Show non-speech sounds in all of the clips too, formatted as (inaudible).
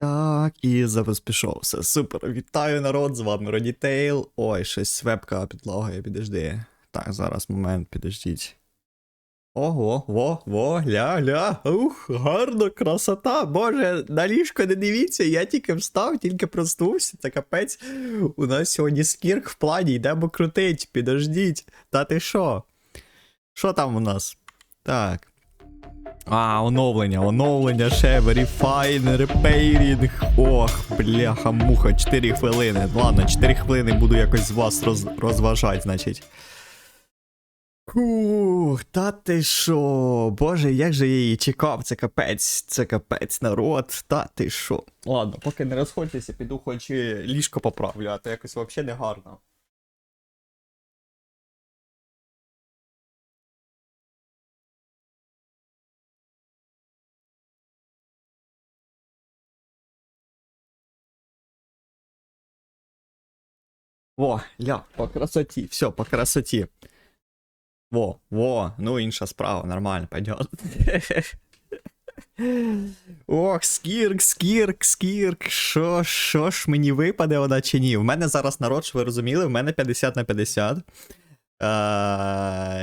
Так, і запис пішов. Все супер. Вітаю народ, з вами Родітейл. Ой, щось вебка підлагає, підожди. Так, зараз момент, підождіть. Ого, во, во, ля, ля. Ух, гарно, красота. Боже, на ліжко не дивіться, я тільки встав, тільки проснувся. Це капець. У нас сьогодні скірк в плані, йдемо крутить, підождіть. Та ти що? Що там у нас? Так. А, оновлення, оновлення ще, verifine, repairing. Ох, бляха, муха, 4 хвилини. Ладно, 4 хвилини буду якось з вас роз, розважати, значить. Ух, та ти що? Боже, як же я її чекав, це капець, це капець, народ, та ти що? Ладно, поки не розходьтеся, піду хоч і ліжко поправлю, а то якось взагалі не гарно. Во, ля, по красоті, все, по красоті. Во, во, ну інша справа, нормально, пойдет. Ох, скірк, скірк, скірк. Що, що ж мені випаде вона чи ні? В мене зараз народ, що ви розуміли, в мене 50 на 50. Е,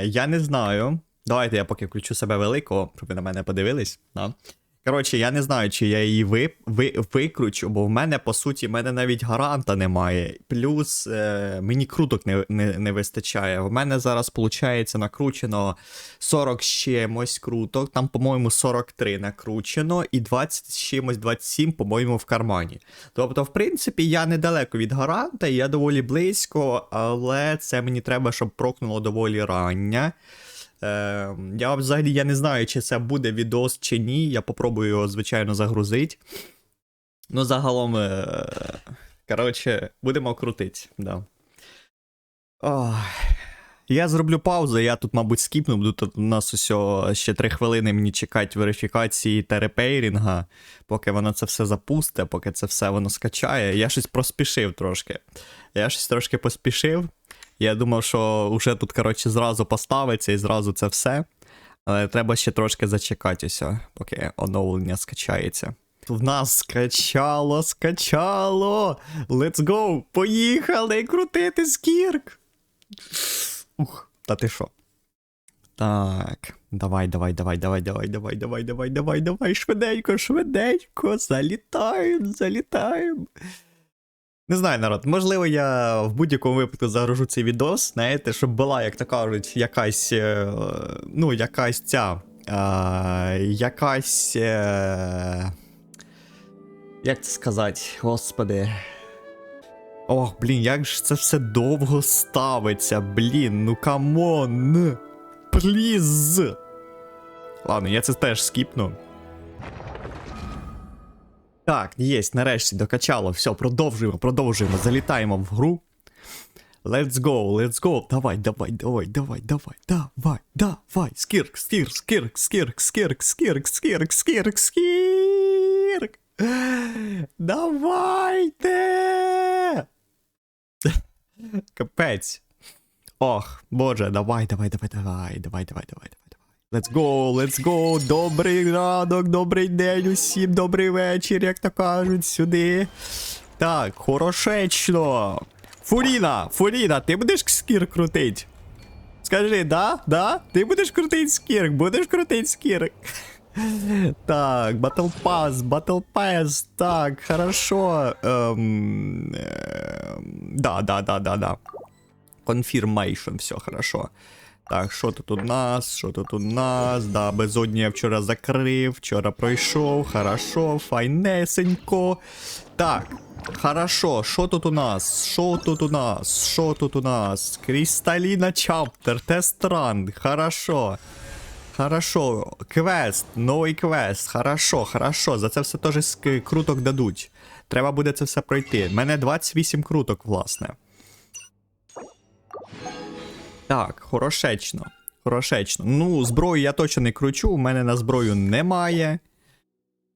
я не знаю. Давайте я поки включу себе великого, щоб ви на мене подивились. Да. Коротше, я не знаю, чи я її ви, ви, викручу, бо в мене, по суті, в мене навіть гаранта немає. Плюс е, мені круток не, не, не вистачає. В мене зараз, виходить, накручено 40 з чимось круток, там, по-моєму, 43 накручено, і 20 з чимось 27, по-моєму, в кармані. Тобто, в принципі, я недалеко від гаранта, я доволі близько, але це мені треба, щоб прокнуло доволі рання. Е, я взагалі я не знаю, чи це буде відос чи ні. Я попробую його, звичайно, загрузити. Ну, загалом, е, коротше, будемо крутити. Да. Я зроблю паузу, я тут, мабуть, скіпну, бо тут у нас усього ще 3 хвилини мені чекати верифікації та репейрінга, поки воно це все запусте, поки це все воно скачає. Я щось проспішив трошки. Я щось трошки поспішив. Я думав, що вже тут, коротше, зразу поставиться і зразу це все. Але треба ще трошки зачекатися, поки оновлення скачається. В нас скачало, скачало. Let's go! Поїхали крутити скірк. Ух, та ти що? Так, давай, давай, давай, давай, давай, давай, давай, давай, давай, давай, швиденько, швиденько, залітаємо, залітаємо. Не знаю, народ, можливо, я в будь-якому випадку загружу цей відос, знаєте, щоб була, як то кажуть, якась. е, Ну, якась ця. е, Якась. е, Як це сказати, господи. Ох, блін, як ж це все довго ставиться, блін, ну камон. Пліз. Ладно, я це теж скіпну. Так, єсть, нарешті докачало. Все, продовжуємо, продовжуємо. Залітаємо в гру. Let's go, let's go. Давай, давай, давай, давай, давай, давай, давай. Скірк, скірк, скірк, скірк, скірк, скірк, скірк, скірк, скірк. Давайте. Капець. Ох, боже, давай, давай, давай, давай, давай, давай, давай, давай. Let's go, let's go. Добрий ранок, добрий день усім, добрий вечір, як то кажуть, сюди. Так, хорошечно. Фуріна, Фуріна, ти будеш скір крутить? Скажи, да? Да? Ти будеш крутить скірк, будеш крутить скірк. Так, Battle Pass, Battle Pass, так, хорошо. Ем, ем, да, да, да, да, да. Confirmation, все хорошо. Так, що тут у нас? Що тут у нас? Да, безодні я вчора закрив, вчора пройшов, хорошо, файнесенько. Так, хорошо, що тут у нас? Що тут у нас? Що тут у нас? Крісталіна Чаптер, тест ран, хорошо. Хорошо, квест, новий квест, хорошо, хорошо. За це все теж круток дадуть. Треба буде це все пройти. У мене 28 круток, власне. Так, хорошечно. Хорошечно. Ну, зброю я точно не кручу, у мене на зброю немає.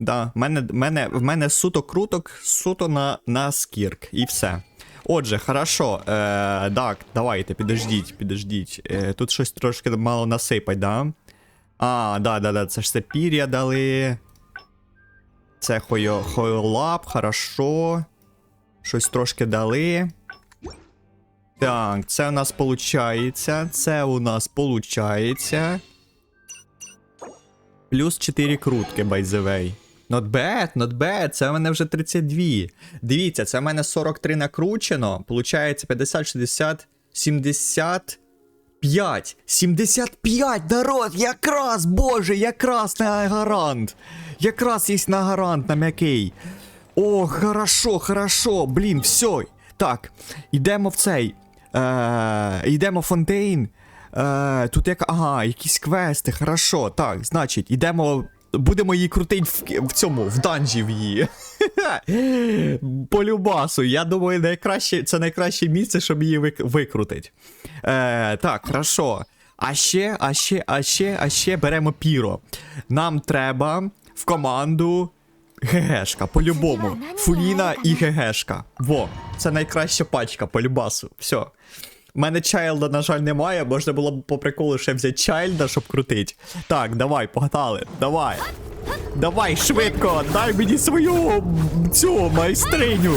Да, в мене, мене, мене суто круток, суто на, на скірк, і все. Отже, хорошо. Е, так, давайте, підождіть, підождіть. Е, тут щось трошки мало насипать, да? А, да, да, да, це ж це пір'я дали. Це хойо, хойолап, хорошо. Щось трошки дали. Так, це у нас получається. Це у нас получається. Плюс 4 крутки, by the way. Not bad, not bad, це в мене вже 32. Дивіться, це в мене 43 накручено. Получається 50, 60, 75. 75, народ! Якраз, боже, якраз на гарант. Якраз є на гарант на м'який. О, хорошо, хорошо, блін, все. Так, йдемо в цей. Е, йдемо в фонтейн. Е, тут як. Ага, якісь квести, хорошо. Так, значить, йдемо. Будемо її крутити в, в цьому, в данжі в її. (laughs) По любасу. Я думаю, найкраще, це найкраще місце, щоб її вик, викрутити. Е, так, хорошо. А ще, а ще, а ще, а ще беремо піро. Нам треба в команду ГГшка, по-любому. Фуліна і ГГшка. Во, це найкраща пачка по любасу. Все. У мене чайлда, на жаль, немає. Можна було б по приколу ще взяти чайлда, щоб крутити. Так, давай, погнали. Давай. Давай, швидко, дай мені свою цю майстриню.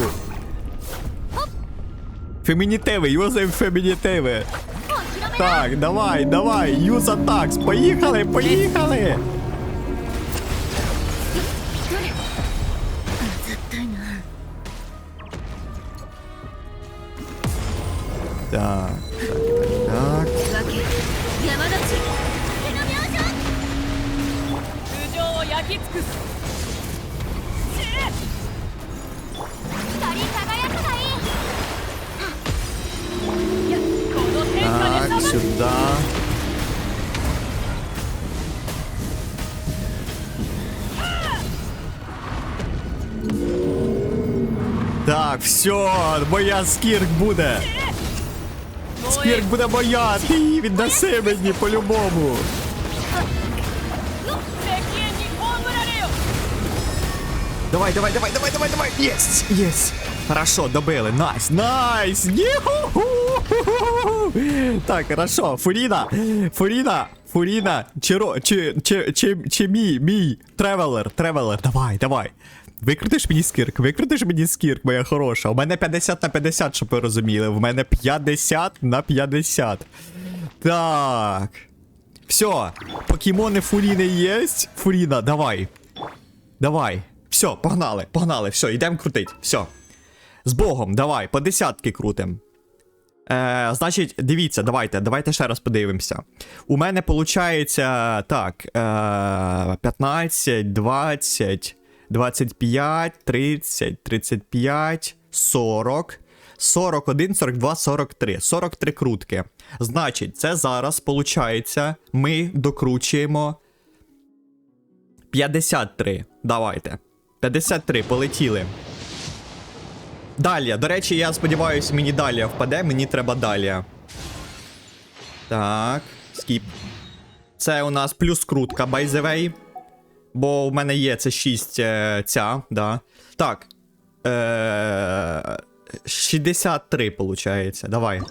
Фемінітиви, юзаємо фемінітиви. Так, давай, давай, юз атакс. Поїхали, поїхали. Так, так, так, так. Так, сюда. Так, все, боя скірк буде. Спірк буде бояти її віддаси мені по-любому. Давай, давай, давай, давай, давай, давай. Єс, єс. Хорошо, добили. Найс, найс. Так, хорошо. Фуріна. Фуріна. Фуріна. Чиро, чи, чи, чи, чи мій, мій. Тревелер, тревелер. Давай, давай. Викрутиш мені скірк, викрутиш мені скірк, моя хороша. У мене 50 на 50, щоб ви розуміли. У мене 50 на 50. Так. Все, покемони Фуріни є. Фуріна, давай. Давай. Все, погнали, погнали, все, йдемо крутить. Все. З Богом, давай, по десятки крутим. Е, значить, дивіться, давайте, давайте ще раз подивимося. У мене виходить так. Е, 15, 20, 25, 30, 35, 40. 41, 42, 43. 43 крутки. Значить, це зараз, виходить, ми докручуємо 53. Давайте. 53, полетіли. Далі. До речі, я сподіваюся, мені далі впаде, мені треба далі. Так, скіп. Це у нас плюс крутка, way. Бо в мене є це 6 е, ця, да. Так. Е, 63, виходить. Давай.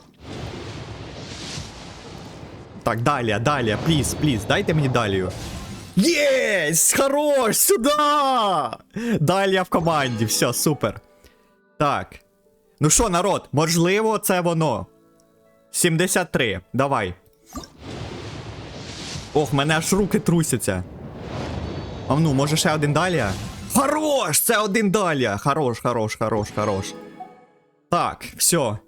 Так, далі, далі, пліз, пліз, дайте мені далі. Єсть! Хорош! Сюда! Далі я в команді, все, супер. Так. Ну що, народ, можливо, це воно. 73. Давай. Ох, мене аж руки трусяться. А ну, може ще один далі? Хорош! Це один далі! Хорош, хорош, хорош, хорош. Так, все.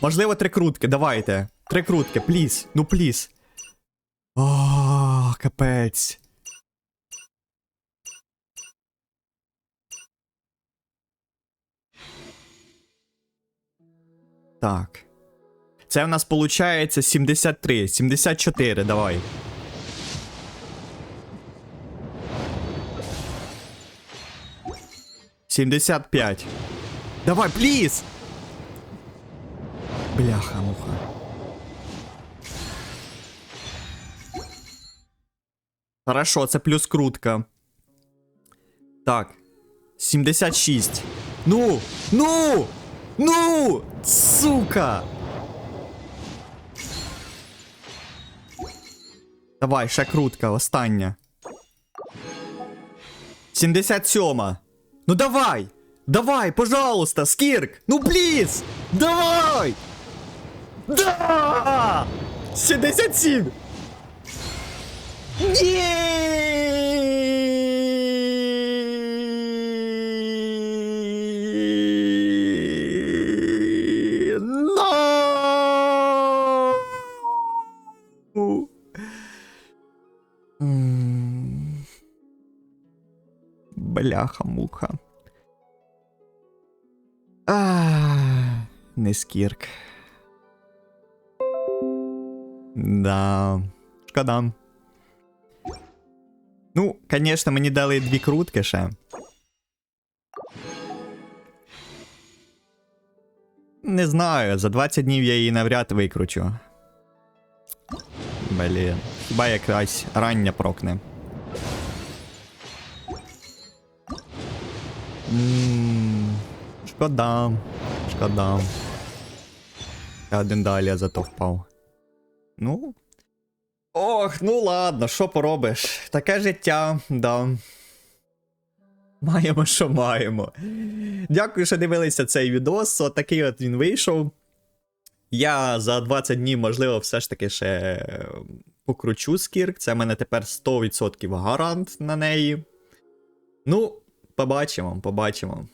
Можливо, три крутки, давайте. Три крутки, пліз. Ну, пліз. О, капець. Так. Це в нас виходить 73, 74, давай. Сімдесят п'ять. Давай, пліз! Бляха-муха. Хорошо, це плюс крутка. Так. 76. Ну! Ну! Ну! Сука! Давай, ще крутка, остання. 77. Ну давай! Давай, пожалуйста, Скірк! Ну пліз! Давай! Да! 77! Ні! Бляха-муха. А, не скірк. Да. Шкода. Ну, звісно, мені дали дві крутки ще. Не знаю, за 20 днів я її навряд викручу. Блін. Хіба якась рання прокне. М, Шкода. Шкода. Я один далі зато впав. Ну. Ох, ну ладно, що поробиш? Таке життя, да. Маємо, що маємо. Дякую, що дивилися цей відос. От такий от він вийшов. Я за 20 днів, можливо, все ж таки ще е, покручу скірк. Це в мене тепер 100% гарант на неї. Ну, побачимо, побачимо.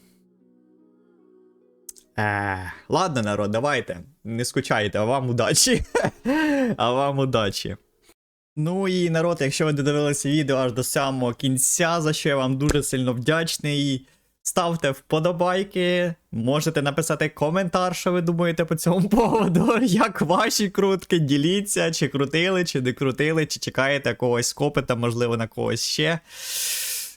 Е, ладно, народ, давайте. Не скучайте, а вам удачі. (laughs) а вам удачі. Ну і народ, якщо ви додивилися відео аж до самого кінця, за що я вам дуже сильно вдячний. Ставте вподобайки, можете написати коментар, що ви думаєте по цьому (laughs) поводу. Як ваші крутки, діліться, чи крутили, чи не крутили, чи чекаєте когось копита, можливо, на когось ще.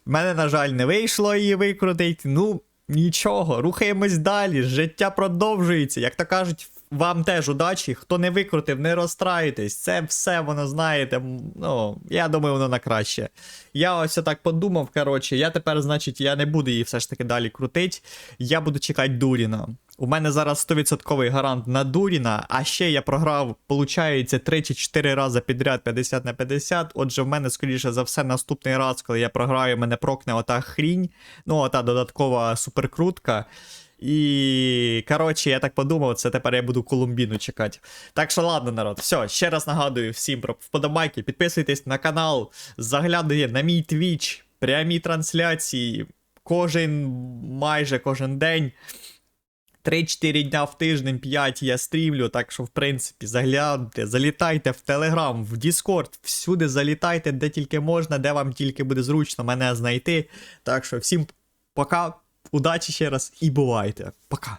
Мене, на жаль, не вийшло її викрутити. Ну, нічого, рухаємось далі. Життя продовжується. Як то кажуть, вам теж удачі. Хто не викрутив, не розстраюйтесь. Це все воно знаєте. Ну, я думаю, воно на краще. Я ось так подумав. Коротше, я тепер, значить, я не буду її все ж таки далі крутити. Я буду чекати Дуріна. У мене зараз 100% гарант на Дуріна, а ще я програв, получається, 3 чи 4 рази підряд 50 на 50. Отже, в мене, скоріше за все, наступний раз, коли я програю, мене прокне ота хрінь, ну, ота додаткова суперкрутка. І, коротше, я так подумав, це тепер я буду Колумбіну чекати. Так що ладно, народ, все, ще раз нагадую всім про вподобайки, підписуйтесь на канал, заглядуйте на мій твіч, прямі трансляції, кожен, майже кожен день. 3-4 дня в тиждень, 5 я стрімлю, так що, в принципі, загляньте, залітайте в Телеграм, в Діскорд, всюди залітайте, де тільки можна, де вам тільки буде зручно мене знайти. Так що всім пока, удачі ще раз і бувайте. Пока.